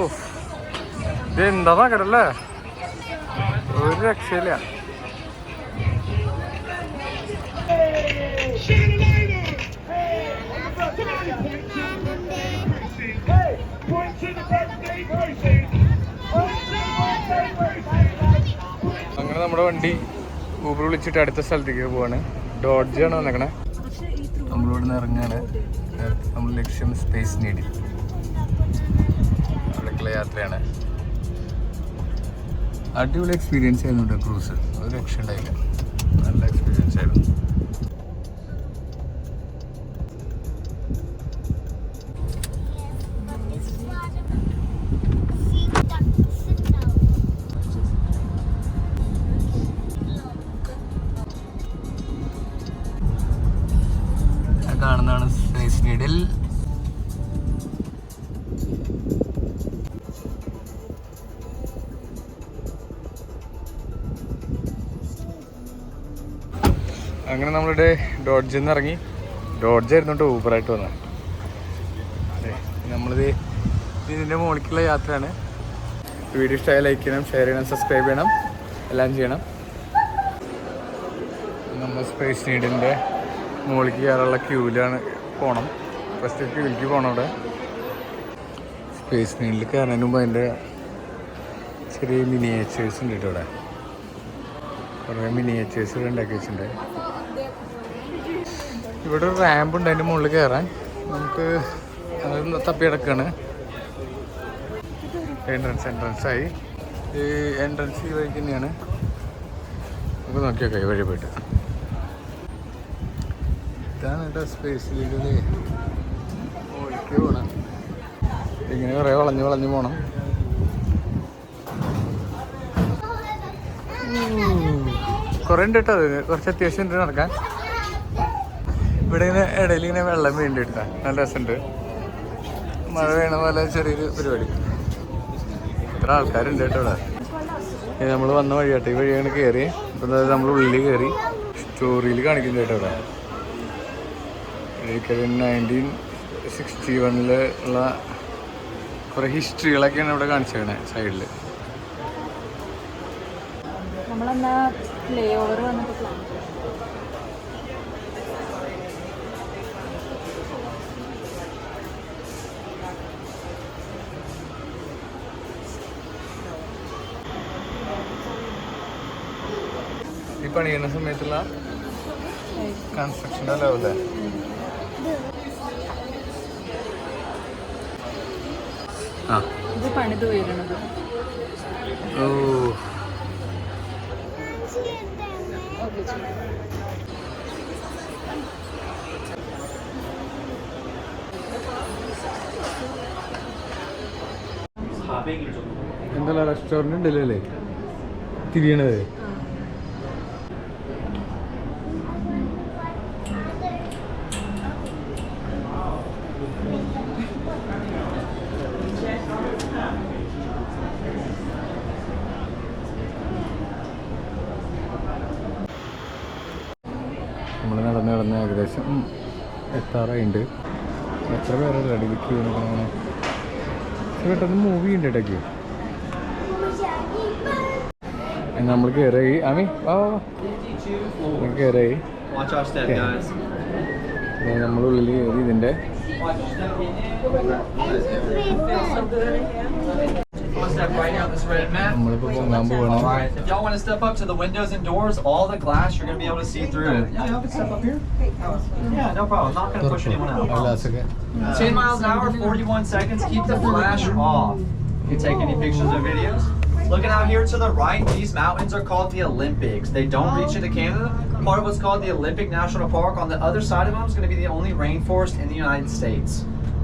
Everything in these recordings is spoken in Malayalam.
ഓഫ് ഇത് എന്താ കടല്ലേ ഒരു രക്ഷയില്ല. അങ്ങനെ നമ്മുടെ വണ്ടി ഊബർ വിളിച്ചിട്ട് അടുത്ത സ്ഥലത്തേക്ക് പോവാണ്. ഡോഡ്ജാണ് വന്നേക്കണേ. നമ്മളിവിടെ നിന്ന് ഇറങ്ങാണ് നമ്മൾ ലക്ഷ്യം സ്പേസ് നീടി. യാത്രയാണ്. അടിപൊളി എക്സ്പീരിയൻസ് ആയിരുന്നു ക്രൂസ് ഒരു രക്ഷ ഉണ്ടായില്ല നല്ല എക്സ്പീരിയൻസ് ആയിരുന്നു. അങ്ങനെ നമ്മളുടെ ഡോഡ്ജിൽ നിന്ന് ഇറങ്ങി. ഡോഡ്ജ് ആയിരുന്നു ഊബറായിട്ട് വന്നത്. അതെ നമ്മളിത് ഇതിന്റെ മുകളിലേക്കുള്ള യാത്രയാണ്. വീഡിയോ ഇഷ്ടമായി ലൈക്ക് ചെയ്യണം ഷെയർ ചെയ്യണം സബ്സ്ക്രൈബ് ചെയ്യണം എല്ലാം ചെയ്യണം. നമ്മൾ സ്പേസ് നീഡിന്റെ മുകളിലേക്ക് കയറാനുള്ള ക്യൂവിലാണ് പോകണം ഫസ്റ്റ് ക്യൂവിലേക്ക് പോകണം അവിടെ. സ്പേസ് നീഡിൽ കയറുന്നതിന് മുമ്പ് അതിന്റെ ചെറിയ മിനിയേച്ചേഴ്സ് ഉണ്ട് കേട്ടോ അവിടെ. കുറേ മിനിയേച്ചേഴ്സ് ഉണ്ടാക്കി വെച്ചിട്ടുണ്ട്. ഇവിടെ ഒരു റാമ്പ് ഉണ്ട് അതിന്റെ മുകളിൽ കയറാൻ നമുക്ക് അത് തപ്പിയടക്കാണ്. എൻട്രൻസ് എൻട്രൻസ് ആയി. ഈ എൻട്രൻസ് ഈ വഴിക്ക് തന്നെയാണ്. നമുക്ക് നോക്കിയൊക്കെ ഈ വഴി പോയിട്ട്. ഇതാണ് കേട്ടോ സ്പേസിലേക്ക് ഒഴിക്ക് പോകണം ഇങ്ങനെ കുറേ വളഞ്ഞ് വളഞ്ഞ് പോകണം കുറേ ഉണ്ട് കേട്ടോ അത്. കുറച്ച് അത്യാവശ്യം ഉണ്ട് നടക്കാൻ. ഇവിടെ ഇങ്ങനെ ഇടയിൽ ഇങ്ങനെ വെള്ളം വീണ്ടും എടുത്താ നല്ല രസമുണ്ട് മഴ വീണ പോലെ ചെറിയൊരു പരിപാടി. ഇത്ര ആൾക്കാരുണ്ട് കേട്ടോ ഇവിടെ. നമ്മൾ വന്ന വഴിയാട്ടെ. ഈ വഴിയാണ് കയറി ഇപ്പം നമ്മൾ ഉള്ളിൽ കയറി സ്റ്റോറിയിൽ കാണിക്കുന്നത് കേട്ടോ ഇവിടെ. നയന്റീൻ സിക്സ്റ്റി വണ്ണിൽ ഉള്ള കുറേ ഹിസ്റ്ററികളൊക്കെയാണ് ഇവിടെ കാണിച്ചേക്കണേ സൈഡിൽ നമ്മളെന്നാ പ്ലേ ഓവർ വന്നിട്ട് ഈ പണിയുന്ന സമയത്തുള്ള കൺസ്ട്രക്ഷന്റെ ലെവലേ ആ. ഇത് പണിത് വീഴണത് ഓ. എന്തല്ല റെസ്റ്റോറന്റ് ഉണ്ടല്ലേ? തിരിയണത് നമ്മൾ നടന്ന് നടന്ന് ഏകദേശം എത്താറായിട്ടുണ്ട് എത്ര പേരല്ല റെഡി നോക്കണേ പെട്ടെന്ന് മൂവി ഉണ്ട് ഇടയ്ക്ക്. നമ്മൾ കയറി ആമി വാ കയറി Watch our step, Okay. guys. ഉള്ളിൽ കയറി ഇതിന്റെ One step right here on this red mat. നമ്മളിപ്പോൾ പൊങ്ങാൻ പോവാണ് Alright, if y'all want to step up to the windows and doors, all the glass you're going to be able to see through it. Yeah, y'all can step up here. Yeah, no problem. Not going to push anyone out. ഗ്ലാസ്സൊക്കെ 10 miles an hour, 41 seconds. Keep the flash off. You can take any pictures or videos. Looking out here to the right, these mountains are called the Olympics. They don't reach into Canada. Part of what's called the Olympic National Park. On the other side of them is going to be the only rainforest in the United States.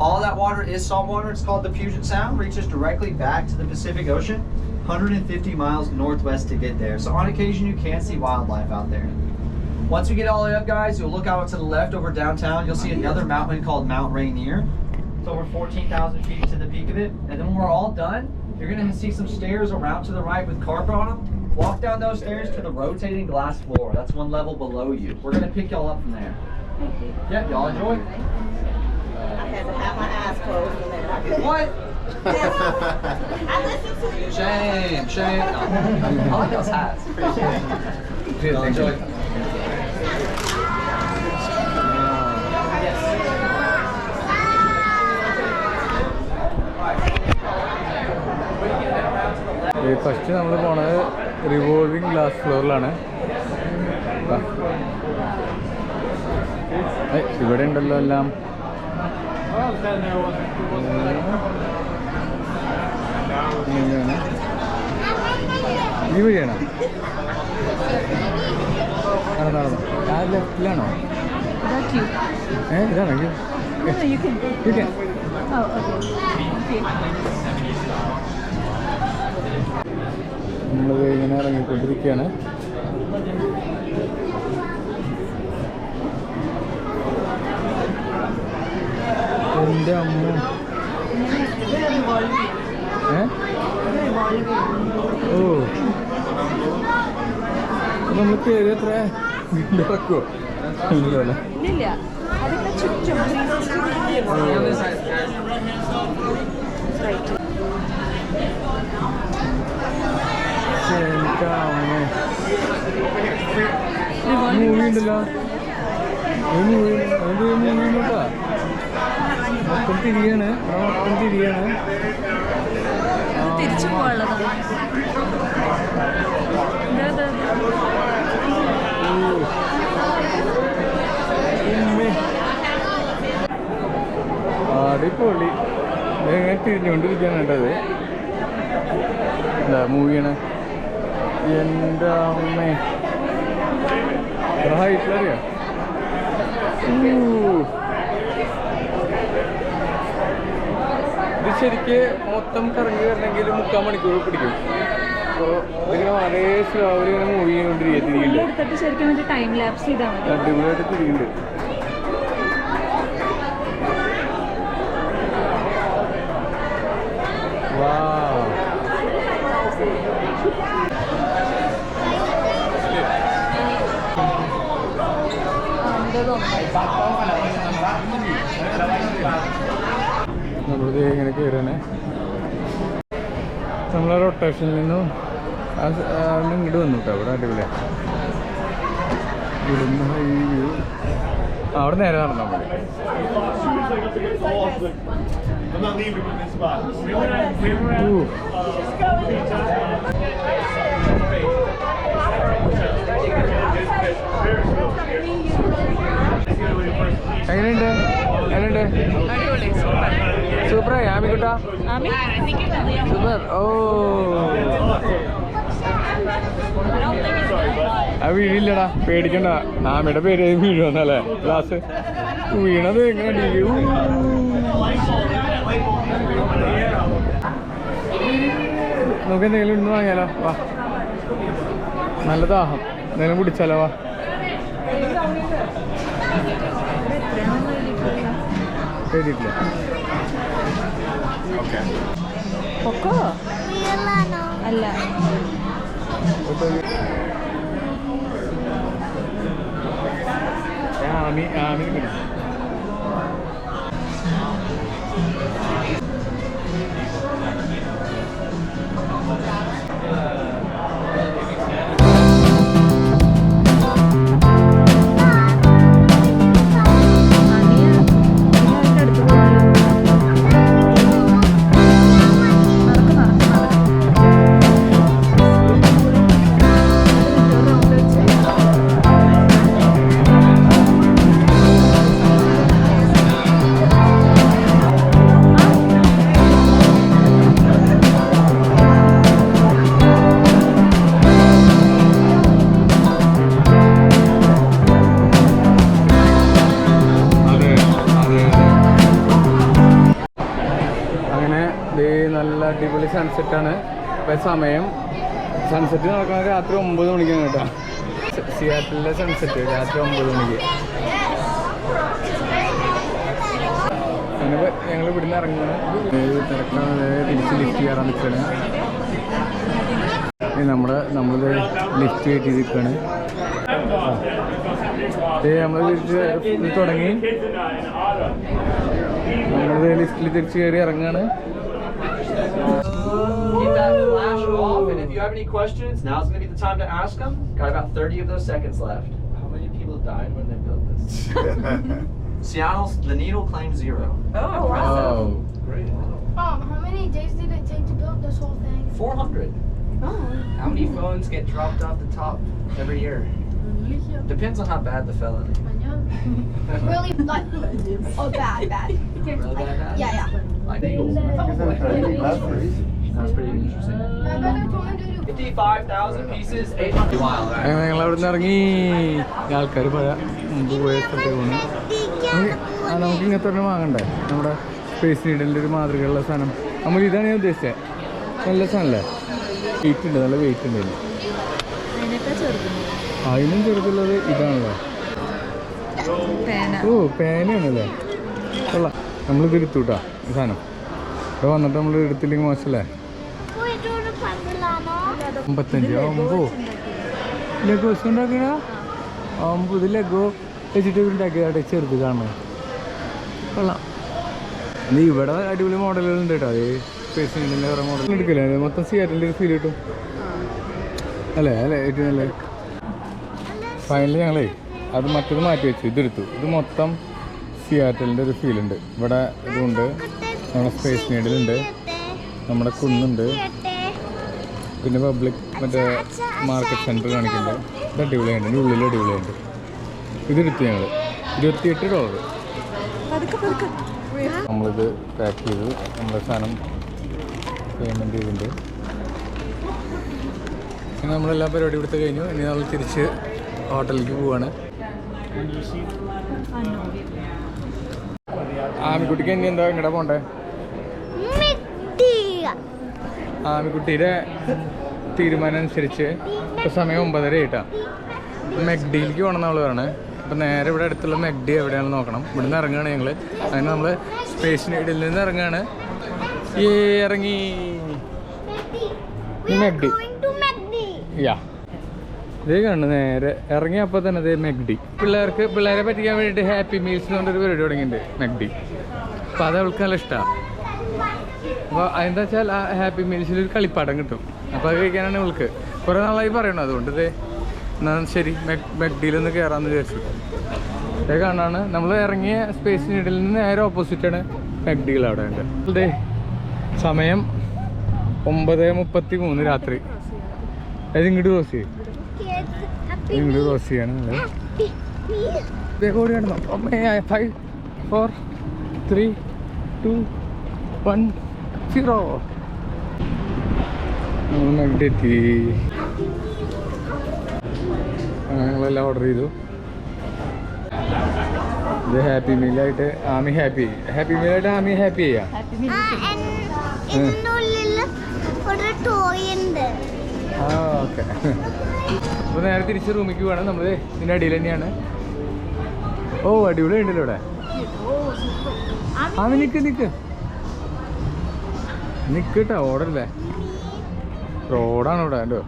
All that water is salt water. It's called the Puget Sound. Reaches directly back to the Pacific Ocean, 150 miles northwest to get there. So on occasion, you can see wildlife out there. Once we get all the way up, guys, you'll look out to the left over downtown. You'll see another mountain called Mount Rainier. It's over 14,000 feet to the peak of it. And then when we're all done, you're going to see some stairs around to the right with carpet on them. Walk down those stairs to the rotating glass floor. That's one level below you. We're going to pick y'all up from there. Yeah, y'all enjoy? I had to have my eyes closed when I did. What? Shame, shame. I like those hats. Cheers, thank you. First നമ്മൾ പോണത് റിവോൾവിംഗ് ഗ്ലാസ് ഫ്ലോറിലാണ് ഇവിടെ ഉണ്ടല്ലോ എല്ലാം ഇങ്ങനെയാണ്. ഈ വഴിയാണോ? നടന്നോ നടന്നു ആ ലെഫ്റ്റിലാണോ? ഏ ഇതാണോ? യു യു ക്യാൻ ഓക്കെ നമ്മൾ ഇങ്ങനെ ഇറങ്ങിക്കൊണ്ടിരിക്കുകയാണ്. എന്റെ അമ്മ. ഓ. നമ്മൾ കയറി എത്ര? വീണ്ടും ഇറക്കുമോ ഇല്ലല്ലേ. മൂവി ഉണ്ടല്ലോ. മൂവി അത് മൂവി ഉണ്ടോ. മൊത്തം തിരിയാണ്. ഇവിടെ മൊത്തം തിരിയാണ്. തിരിച്ചു. അടിപൊളി. ഇതെങ്ങനെ തിരിഞ്ഞുകൊണ്ടിരിക്കുകയാണ് കേട്ടത് എന്താ മൂവിയാണ് എന്റെ അമ്മേ. ഹൈറ്റിലറിയാം ശരിക്ക് മൊത്തം കറങ്ങി വരണമെങ്കിൽ മുക്കാൽ മണിക്കൂർ പിടിക്കും. അപ്പോൾ ഇതിങ്ങനെ വളരെ ഇങ്ങനെ മൂവ് ശരിക്കും മറ്റേ ടൈം ലാപ്സ് ചെയ്താൽ മതി അടിപൊളിയായിട്ട് തിരിയുണ്ട് വാ നമ്മളിത് ഇങ്ങനെ കയറാനേ നമ്മളെ റൊട്ടേഷനിൽ നിന്നും ഇങ്ങോട്ട് വന്നു കേട്ടോ അവിടെ അടിപൊളിയാണ് ഇവിടുന്ന് അവിടെ നേരെ നടന്നാൽ മതി. എങ്ങനെയുണ്ട്? എങ്ങനെയുണ്ട്? സൂപ്പറായി ആമി ആമി? സൂപ്പർ. ഓ. ആ വീഴില്ലടാ. പേടിക്കണ്ട. ആമയുടെ പേര് വീഴുവന്നല്ലേ? ക്ലാസ് വീണത് എങ്ങനെ നമുക്ക് എന്തെങ്കിലും ഇന്ന് വാങ്ങിയാലോ? വാ. നല്ല ദാഹം. എന്തെങ്കിലും കുടിച്ചാലോ? വാ. എഴുതിയിട്ടില്ല പൊക്കോ? അല്ല. ആമി ആമി നല്ല അടിപൊളി സൺസെറ്റാണ് ഇപ്പം സമയം. സൺസെറ്റ് നടക്കുന്നത് രാത്രി ഒമ്പത് മണിക്കാണ് കേട്ടോ. സിയാറ്റിലെ സൺസെറ്റ് രാത്രി ഒമ്പത് മണിക്ക്. അങ്ങനെ ഞങ്ങൾ ഇവിടുന്ന് ഇറങ്ങുകയാണ് തിരക്കാതെ തിരിച്ച് ലിഫ്റ്റ് കയറാൻ നിൽക്കുകയാണ് നമ്മുടെ നമ്മളിത് ലിഫ്റ്റ് കയറ്റി നിൽക്കുകയാണ് നമ്മൾ തിരിച്ച് തുടങ്ങി. നമ്മളിത് ലിഫ്റ്റിൽ തിരിച്ച് കയറി ഇറങ്ങുകയാണ് Keep that flash off, and if you have any questions, now's going to be the time to ask them. Got about 30 of those seconds left. How many people died when they built this? Seattle's the needle claims zero. Oh, wow. Oh, great. Um, how many days did it take to build this whole thing? 400. Oh. How many phones get dropped off the top every year? Mm-hmm. Depends on how bad the felony. Really, like, oh, bad, bad. Really bad, bad? Yeah, yeah. Like needles. That's pretty interesting. My brother told me to do. 55,000 pieces, 800 wild. അങ്ങനെ ഞങ്ങൾ അവിടെ നിന്ന് ഇറങ്ങി. ആൾക്കാർ പഴ മുമ്പ് പോയ സ്ഥലത്തേക്ക് പോകുന്നു. നമുക്ക് ഇങ്ങനത്തെ ഒരെണ്ണം വാങ്ങണ്ടേ? നമ്മുടെ സ്പേസ് നീഡലിന്റെ ഒരു മാതൃകയുള്ള സാധനം. നമ്മൾ ഇതാണ് ഞാൻ ഉദ്ദേശിച്ചത് നല്ല സാധനമല്ലേ വെയിറ്റ് ഉണ്ട് നല്ല വെയിറ്റ് ഉണ്ട് അതിനും ചെറുതുള്ളത് ഇതാണല്ലോ. ഓ പേനയാണല്ലേ? കൊള്ളാം. നമ്മളിത് എടുത്തുട്ടാ ഈ സാധനം. ഇവിടെ വന്നിട്ട് നമ്മൾ എടുത്തില്ലെങ്കിൽ മോശമല്ലേ? അമ്പത്തഞ്ച് അമ്പോ. ലഗോസ് ഉണ്ടാക്കണ അമ്പത് ലഗോ വെച്ചിട്ട് ഉണ്ടാക്കിയതാട്ടെ ചെറുത് കാണുന്നത്. കൊള്ളാം. നീ ഇവിടെ അടിപൊളി മോഡലുകളുണ്ട് കേട്ടോ. അത് സ്പേസ് നീഡിന്റെ കുറേ മോഡൽ എടുക്കില്ല? മൊത്തം സിയാറ്റിന്റെ ഒരു ഫീൽ കിട്ടും. അല്ലേ? അല്ലേ? ഏറ്റവും നല്ല. ഫൈനലി ഞങ്ങളേ അത് മറ്റത് മാറ്റി വെച്ചു. ഇതെടുത്തു. ഇത് മൊത്തം സിയാറ്റലിന്റെ ഒരു ഫീലുണ്ട് ഇവിടെ ഇതുണ്ട്. നമ്മുടെ സ്പേസ് നീഡിലുണ്ട് നമ്മുടെ കുന്നുണ്ട്. പിന്നെ പബ്ലിക് മറ്റേ മാർക്കറ്റ് സെന്റർ കാണിക്കുന്നുണ്ട്. ഇത് അടിപൊളിയുണ്ട് ഇതിന്റെ ഉള്ളിൽ അടിപൊളിയുണ്ട് ഇതെടുത്തു ഞങ്ങൾ ഇരുപത്തിയെട്ട് ഡോളർ നമ്മളിത് പാക്ക് ചെയ്തു. നമ്മുടെ സാധനം പേയ്മെന്റ് ചെയ്തിട്ടുണ്ട്. നമ്മളെല്ലാ പരിപാടി കൊടുത്ത് കഴിഞ്ഞു. ഇനി നമ്മൾ തിരിച്ച് ഹോട്ടലിലേക്ക് പോവാണ്. ആമിക്കുട്ടിക്ക് ഇനി എന്താ ഇങ്ങടെ പോണ്ടേ? ആമിക്കുട്ടിയുടെ തീരുമാനം അനുസരിച്ച് ഇപ്പൊ സമയം ഒമ്പതര ആയിട്ടാ. മെഗ്ഡിയിലേക്ക് പോകണം നമ്മൾ പറയണേ. അപ്പം നേരെ ഇവിടെ അടുത്തുള്ള മെഗ്ഡി എവിടെയാണെന്ന് നോക്കണം. ഇവിടുന്ന് ഇറങ്ങുകയാണ് ഞങ്ങൾ അങ്ങനെ നമ്മൾ സ്പേസ് നീഡിൽ നിന്ന് ഇറങ്ങുകയാണ് ഈ ഇറങ്ങി മെഗ്ഡി. യാ ഇതേ കണ്ടു നേരെ. ഇറങ്ങിയപ്പോൾ തന്നെ അതേ മെഗ്ഡി പിള്ളേർക്ക് പിള്ളേരെ പറ്റിക്കാൻ വേണ്ടിയിട്ട് ഹാപ്പി മീൽസ് എന്ന് പറഞ്ഞൊരു പരിപാടി തുടങ്ങിയിട്ടുണ്ട് മെഗ്ഡി അപ്പോൾ അത് അവൾക്ക് നല്ല ഇഷ്ടമാണ് അപ്പോൾ അതെന്താ വെച്ചാൽ ആ ഹാപ്പി മീൽസിൽ ഒരു കളിപ്പാടം കിട്ടും. അപ്പോൾ അത് കഴിക്കാനാണ് ഇവൾക്ക്. കുറേ നാളായി പറയണം അതുകൊണ്ട് ഇതേ എന്നാൽ ശരി മെഗ് മെഗ്ഡിയിലൊന്ന് കയറാമെന്ന് വിചാരിച്ചു. ഇതേ കാണാണ്. നമ്മൾ ഇറങ്ങിയ സ്പേസ് നീഡിൽ നിന്ന് നേരെ ഓപ്പോസിറ്റാണ് മെഗ്ഡികൾ അവിടെ ഉണ്ട്. ഇതേ സമയം ഒമ്പത് മുപ്പത്തി മൂന്ന് രാത്രി. അത് ഇങ്ങോട്ട് ക്രോസ് ചെയ്യും. ഇങ്ങോട്ട് ക്രോസ് ചെയ്യാണ് വേഗം ഓടി കിടന്നു five four three two one zero ആ, ഞങ്ങളെല്ലാം ഓർഡർ ചെയ്തു. ഇത് ഹാപ്പി മീലായിട്ട് ആമി ഹാപ്പി ഹാപ്പി മീലായിട്ട് ആമി ഹാപ്പി ചെയ്യാം. ആ ഓക്കെ. അപ്പോൾ നേരെ തിരിച്ച് റൂമിലേക്ക് പോകണം നമ്മൾ ഇതിന്റെ അടിയിൽ തന്നെയാണ്. ഓ അടിപൊളി ഉണ്ടല്ലോ ഇവിടെ. ആമി നിക്ക് നിക്ക്. നിക്ക് കേട്ടോ ഓടല്ലേ? റോഡാണ് ഇവിടെ എന്റെ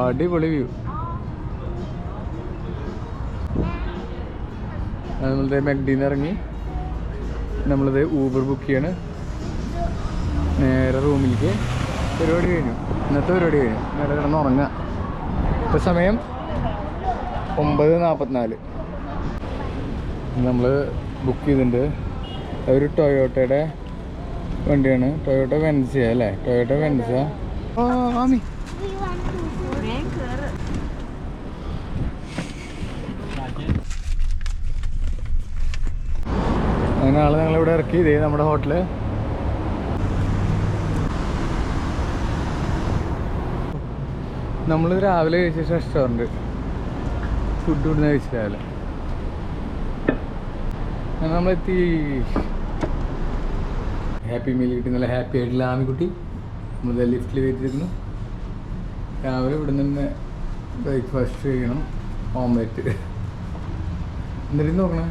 അടിപൊളി വ്യൂ. നമ്മളത് മെഗ്ഡിന്ന് ഇറങ്ങി. നമ്മളിത് ഊബർ ബുക്ക് ചെയ്യാണ്. നേരെ റൂമിലേക്ക്. പരിപാടി കഴിഞ്ഞു. ഇന്നത്തെ പരിപാടി കഴിഞ്ഞു. നേരെ കിടന്ന് ഉറങ്ങാം ഇപ്പം സമയം ഒമ്പത് നാൽപ്പത്തിനാല് നമ്മൾ ബുക്ക് ചെയ്തിട്ടുണ്ട്. ഒരു ടൊയോട്ടയുടെ വണ്ടിയാണ്. ടൊയോട്ട വെൻസിയ അല്ലേ? ടൊയോട്ട വെൻസ ഓ ആമി. അങ്ങനെ ആൾ ഞങ്ങളിവിടെ ഇറക്കി. ഇതേ നമ്മുടെ ഹോട്ടൽ. നമ്മൾ രാവിലെ കഴിച്ച റെസ്റ്റോറന്റ് ഫുഡ് ഇവിടുന്ന് കഴിച്ച രാവിലെ. നമ്മളെത്തി. ഹാപ്പി മീൽ കിട്ടി നല്ല ഹാപ്പി ആയിട്ടുള്ള ആമിക്കുട്ടി നമ്മൾ ലിഫ്റ്റിൽ കയറ്റിയിരുന്നു രാവിലെ ഇവിടെ നിന്ന് ബ്രേക്ക്ഫാസ്റ്റ് ചെയ്യണം ഓംലെറ്റ് എന്നിട്ട് നോക്കണേ?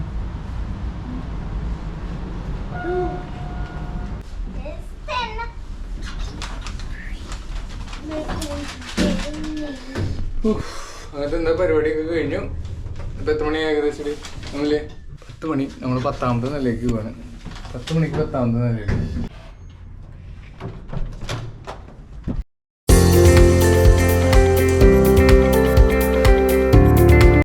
ഉഫ്. അങ്ങനത്തെ എന്താ പരിപാടിയൊക്കെ കഴിഞ്ഞു. ഇപ്പം എത്ര മണി ഏകദേശം? നമ്മൾ പത്ത് മണി നമ്മൾ പത്താമത്തെ നിലയ്ക്ക് പോവാണ്. പത്ത് മണിക്ക് പത്താമത്തെ നിലയിലേക്ക്